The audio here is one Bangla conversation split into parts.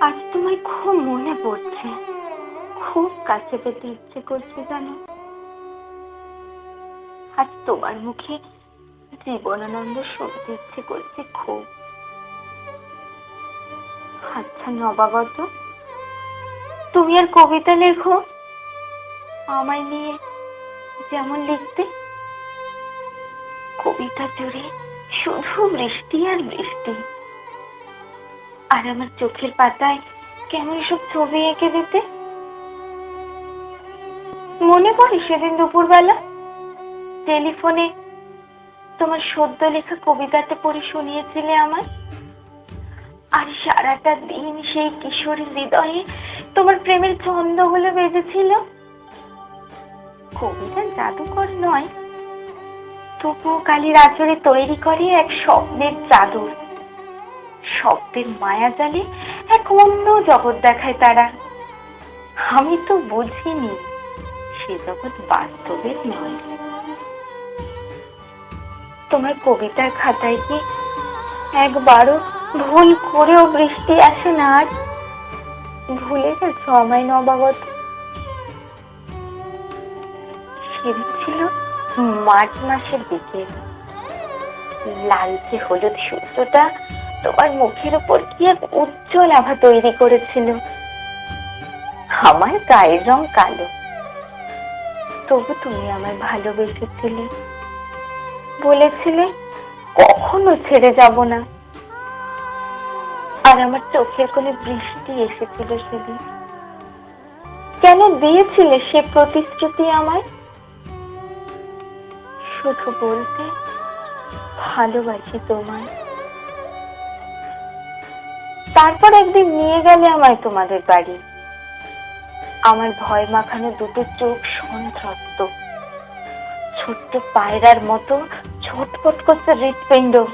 আজ তোমায় খুব মনে পড়ছে। খুব কাছে পেতে ইচ্ছে করছে জানো। আজ তোমার মুখে জীবনানন্দ শুনতে ইচ্ছে করছে খুব। আচ্ছা নবাগত, তুমি আর কবিতা লেখো? আমায় নিয়ে যেমন লিখতে। কবিতা জুড়ে শুধু বৃষ্টি আর বৃষ্টি। আর আমার চোখের পাতায় কেমন সব ছবি এঁকে দিতে? মনে পড়ে সেদিন দুপুরবেলা? টেলিফোনে তোমার সদ্য লেখা কবিতাটা পড়ে শুনিয়েছিলে আমার আর সারাটা দিন সেই কিশোরীর হৃদয়ে তোমার প্রেমের ছন্দ হলে বেজেছিল? কবিতা জাদুকর নয়, তবুও কালির আচরে তৈরি করে এক স্বপ্নের চাদর শব্দের মায়া জালে এক অন্য জগৎ দেখায় তারা। আমি তো বুঝিনি, সে জগৎ বাস্তবের নয়। তোমার কবিতার খাতায় কি একবারও ভুল করেও বৃষ্টি আসে না আর ভুলে গেছ আমায় নবাগত? সেদিন ছিল মার্চ মাসের দিকে। লালচে হলুদ সূর্যটা তোমার মুখের উপর কি এক উজ্জ্বল আভা তৈরি করেছিল? আমার গায়ের রং কালো। তবু তুমি আমায় ভালোবেসেছিলে। বলেছিলে, কখনো ছেড়ে যাব না। আর আমার চোখের কোণে বৃষ্টি এসেছিল সেদিন। কেন দিয়েছিলে সে প্রতিশ্রুতি আমায়? শুধু বলতে ভালোবাসি তোমায়। তারপর একদিন নিয়ে গেলে আমায় তোমাদের বাড়ি। আমার ভয় মাখানো দুটো চোখ সন্ত্রস্ত। ছোট্ট পায়রার মতো ছটফট করছে হৃৎপিণ্ড।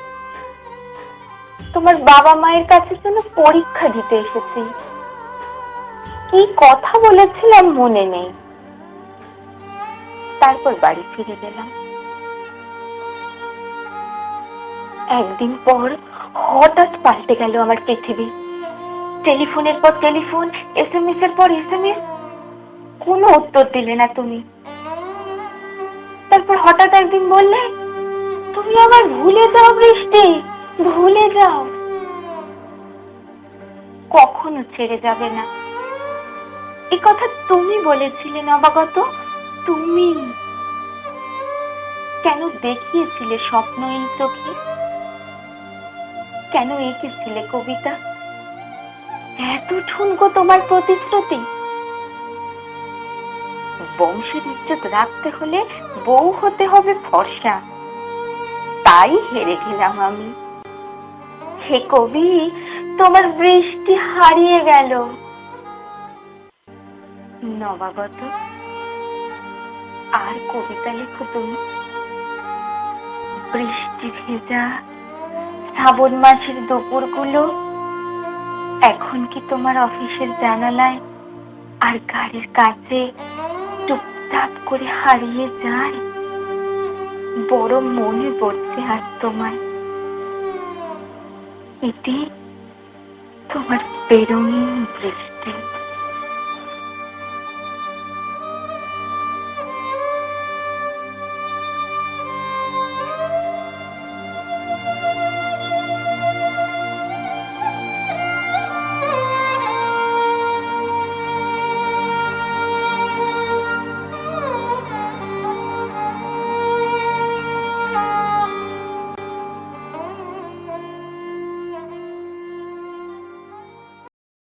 তোমার বাবা মায়ের কাছে যেন পরীক্ষা দিতে এসেছি। কি কথা বলেছিলাম মনে নেই। তারপর বাড়ি ফিরে গেলাম। একদিন পর হঠাৎ পাল্টে গেল আমার পৃথিবী। টেলিফোনের পর টেলিফোন এসএমএস এর পর এসএমএস। কোনো উত্তর দিলে না তুমি। তারপর হঠাৎ একদিন বললে, তুমি আমার ভুলে যাও বৃষ্টি, ভুলে যাও। কখনো ছেড়ে যাবে না। এ কথা তুমি বলেছিলে নবাগত, তুমি। কেন দেখিয়েছিলে স্বপ্ন এই চোখে? কেন এঁকেছিলে কবিতা? এত ঠুনকো তোমার প্রতিশ্রুতি। বংশের ইজ্জত রাখতে হলে বউ হতে হবে ফর্সা। তাই হেরে গেলাম আমি। হে কবি, তোমার বৃষ্টি হারিয়ে গেল। নবাগত, আর কবিতা লেখো তুমি। বৃষ্টি ভেজা শ্রাবণ মাসের দুপুরগুলো, এখন কি তোমার অফিসের জানালায় আর গাড়ির কাছে টুপটাপ করে হারিয়ে যায়? বড় মনে পড়ছে আজ তোমায়। এটি তোমার বেরঙিন বৃষ্টি